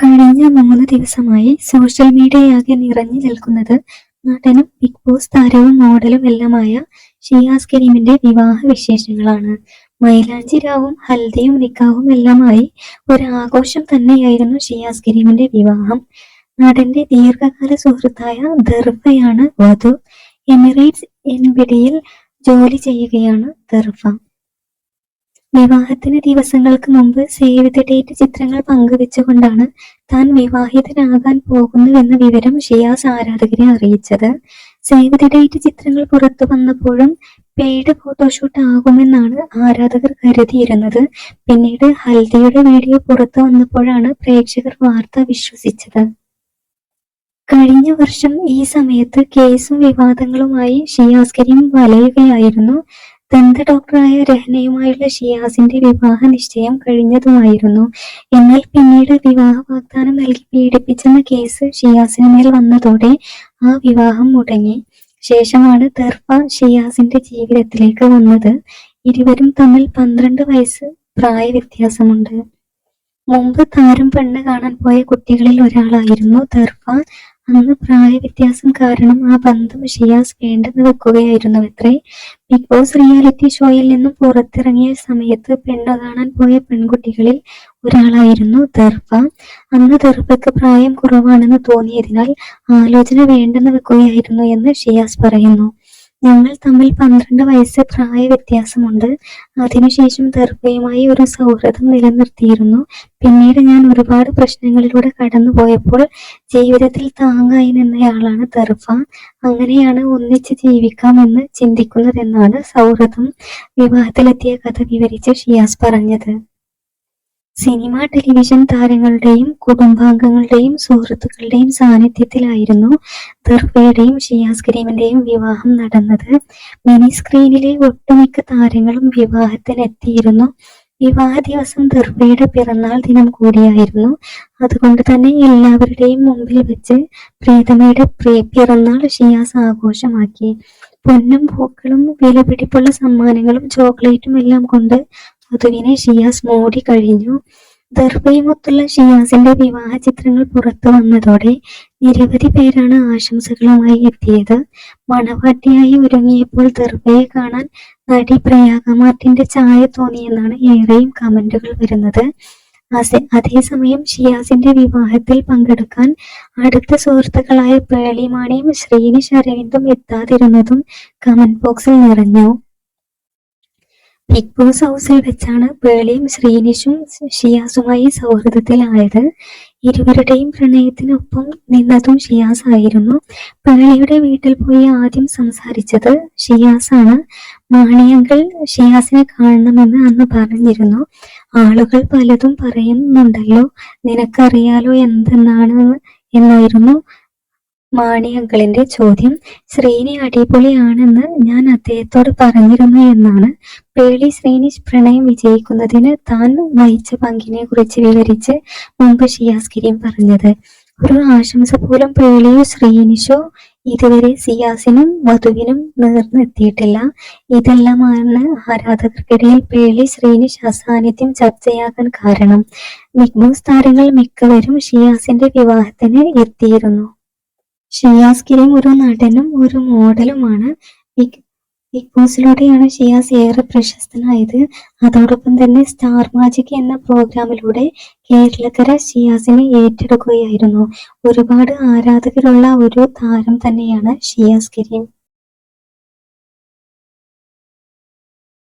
കഴിഞ്ഞ മൂന്ന് ദിവസമായി സോഷ്യൽ മീഡിയയാകെ നിറഞ്ഞു നിൽക്കുന്നത് നടനും ബിഗ് ബോസ് താരവും മോഡലും എല്ലാമായ ഷിയാസ് കരീമിന്റെ വിവാഹ വിശേഷങ്ങളാണ്. മൈലാഞ്ചി രാവും ഹൽദിയും നിക്കാഹും എല്ലാമായി ഒരാഘോഷം തന്നെയായിരുന്നു ഷിയാസ് കരീമിന്റെ വിവാഹം. നടന്റെ ദീർഘകാല സുഹൃത്തായ ദർഫയാണ് വധു. എമിറേറ്റ്സ് എൻബിഡിയിൽ ജോലി ചെയ്യുകയാണ് ദർഫ. വിവാഹത്തിന് ദിവസങ്ങൾക്ക് മുമ്പ് സേവ് ഡേറ്റ് ചിത്രങ്ങൾ പങ്കുവെച്ചുകൊണ്ടാണ് താൻ വിവാഹിതനാകാൻ പോകുന്നുവെന്ന വിവരം ഷിയാസ് ആരാധകരെ അറിയിച്ചത്. സേവ് ഡേറ്റ് ചിത്രങ്ങൾ പുറത്തു വന്നപ്പോഴും പെയ്ഡ് ഫോട്ടോഷൂട്ട് ആകുമെന്നാണ് ആരാധകർ കരുതിയിരുന്നത്. പിന്നീട് ഹൽദിയുടെ വീഡിയോ പുറത്തു വന്നപ്പോഴാണ് പ്രേക്ഷകർ വാർത്ത വിശ്വസിച്ചത്. കഴിഞ്ഞ വർഷം ഈ സമയത്ത് കേസും വിവാദങ്ങളുമായി ഷിയാസ് കരീം വലയുകയായിരുന്നു. ദന്ത ഡോക്ടറായ രഹനയുമായുള്ള ഷിയാസിന്റെ വിവാഹ നിശ്ചയം കഴിഞ്ഞതുമായിരുന്നു. എന്നാൽ പിന്നീട് വിവാഹ വാഗ്ദാനം നൽകി പീഡിപ്പിച്ചെന്ന കേസ് ഷിയാസിന് മേൽ വന്നതോടെ ആ വിവാഹം മുടങ്ങി. ശേഷമാണ് ദർഫ ഷിയാസിന്റെ ജീവിതത്തിലേക്ക് വന്നത്. ഇരുവരും തമ്മിൽ പന്ത്രണ്ട് വയസ്സ് പ്രായ വ്യത്യാസമുണ്ട് മുമ്പ് താരം പെണ്ണ് കാണാൻ പോയ കുട്ടികളിൽ ഒരാളായിരുന്നു ദർഫ അന്ന് പ്രായ വ്യത്യാസം കാരണം ആ ബന്ധം ഷിയാസ് വേണ്ടെന്ന് വെക്കുകയായിരുന്നു അത്രേ ബിഗ് ബോസ് റിയാലിറ്റി ഷോയിൽ നിന്നും പുറത്തിറങ്ങിയ സമയത്ത് പെണ്ണ് കാണാൻ പോയ പെൺകുട്ടികളിൽ ഒരാളായിരുന്നു ദർഭ അന്ന് ദർഭയ്ക്ക് പ്രായം കുറവാണെന്ന് തോന്നിയതിനാൽ ആലോചന വേണ്ടെന്ന് വെക്കുകയായിരുന്നു എന്ന് ഷിയാസ് പറയുന്നു. ഞങ്ങൾ തമ്മിൽ പന്ത്രണ്ട് വയസ്സ് പ്രായ വ്യത്യാസമുണ്ട്. അതിനുശേഷം ദർഭയുമായി ഒരു സൗഹൃദം നിലനിർത്തിയിരുന്നു. പിന്നീട് ഞാൻ ഒരുപാട് പ്രശ്നങ്ങളിലൂടെ കടന്നുപോയപ്പോൾ ജീവിതത്തിൽ താങ്ങായി നിന്നയാളാണ് ദർഭ. അങ്ങനെയാണ് ഒന്നിച്ച് ജീവിക്കാമെന്ന് ചിന്തിക്കുന്നതെന്നാണ് സൗഹൃദം. വിവാഹത്തിലെത്തിയ കഥ വിവരിച്ച് ഷിയാസ് പറഞ്ഞത്. സിനിമ ടെലിവിഷൻ താരങ്ങളുടെയും കുടുംബാംഗങ്ങളുടെയും സുഹൃത്തുക്കളുടെയും സാന്നിധ്യത്തിലായിരുന്നു ദർഫയുടെയും ഷിയാസ് കരീമിന്റെയും വിവാഹം നടന്നത്. മിനി സ്ക്രീനിലെ ഒട്ടുമിക്ക താരങ്ങളും വിവാഹത്തിനെത്തിയിരുന്നു. വിവാഹ ദിവസം ദർഫയുടെ പിറന്നാൾ ദിനം കൂടിയായിരുന്നു. അതുകൊണ്ട് തന്നെ എല്ലാവരുടെയും മുമ്പിൽ വെച്ച് പ്രീതമയുടെ പിറന്നാൾ ഷിയാസ് ആഘോഷമാക്കി. പൊന്നും പൂക്കളും വിലപിടിപ്പുള്ള സമ്മാനങ്ങളും ചോക്ലേറ്റും എല്ലാം കൊണ്ട് വധുവിനെ ഷിയാസ് മൂടി കഴിഞ്ഞു. ദർബയുമൊത്തുള്ള ഷിയാസിന്റെ വിവാഹ ചിത്രങ്ങൾ പുറത്തു വന്നതോടെ നിരവധി പേരാണ് ആശംസകളുമായി എത്തിയത്. മണവാട്ടിയായി ഒരുങ്ങിയപ്പോൾ ദർബയെ കാണാൻ നടി പ്രയാഗ മാർട്ടിന്റെ ചായ തോന്നിയെന്നാണ് ഏറെയും കമന്റുകൾ വരുന്നത്. അതേസമയം ഷിയാസിന്റെ വിവാഹത്തിൽ പങ്കെടുക്കാൻ അടുത്ത സുഹൃത്തുക്കളായ പേളിമാണിയും ശ്രീനിഷ് അരവിന്ദും എത്താതിരുന്നതും കമന്റ് ബോക്സിൽ നിറഞ്ഞു. ബിഗ് ഹൗസിൽ വെച്ചാണ് പേളിയും ശ്രീനിഷും ഷിയാസുമായി സൗഹൃദത്തിലായത്. ഇരുവരുടെയും പ്രണയത്തിനൊപ്പം നിന്നതും ഷിയാസ് ആയിരുന്നു. പേളിയുടെ വീട്ടിൽ പോയി ആദ്യം സംസാരിച്ചത് ഷിയാസാണ്. മാണിയങ്കൾ ഷിയാസിനെ കാണണമെന്ന് അന്ന് പറഞ്ഞിരുന്നു. ആളുകൾ പലതും പറയുന്നുണ്ടല്ലോ. നിനക്കറിയാലോ എന്തെന്നാണ്? എന്നായിരുന്നു. മാണി അങ്കിളിന്റെ ചോദ്യം ശ്രീനി അടിപൊളിയാണെന്ന് ഞാൻ അദ്ദേഹത്തോട് പറഞ്ഞിരുന്നു എന്നാണ്. പേളി ശ്രീനിഷ് പ്രണയം വിജയിക്കുന്നതിന് താൻ വഹിച്ച പങ്കിനെ കുറിച്ച് വിവരിച്ച് മുമ്പ് ഷിയാസ് കിരീം പറഞ്ഞത്. ഒരു ആശംസ പോലും പേളിയോ ശ്രീനിഷോ ഇതുവരെ സിയാസിനും വധുവിനും നേർന്നെത്തിയിട്ടില്ല. ഇതെല്ലാമാണ് ആരാധകർക്കിടയിൽ പേളി ശ്രീനിഷ് അസാന്നിധ്യം ചർച്ചയാകാൻ കാരണം. ബിഗ് ബോസ് താരങ്ങൾ മിക്കവരും ഷിയാസിന്റെ വിവാഹത്തിന് എത്തിയിരുന്നു. ഷിയാസ് കിരീം ഒരു നടനും ഒരു മോഡലുമാണ്. ബിഗ് ബിഗ് ബോസിലൂടെയാണ് ഷിയാസ് ഏറെ പ്രശസ്തനായത്. അതോടൊപ്പം തന്നെ സ്റ്റാർ മാജിക് എന്ന പ്രോഗ്രാമിലൂടെ കേരളക്കര ഷിയാസിനെ ഏറ്റെടുക്കുകയായിരുന്നു. ഒരുപാട് ആരാധകരുള്ള ഒരു താരം തന്നെയാണ് ഷിയാസ് കിരീം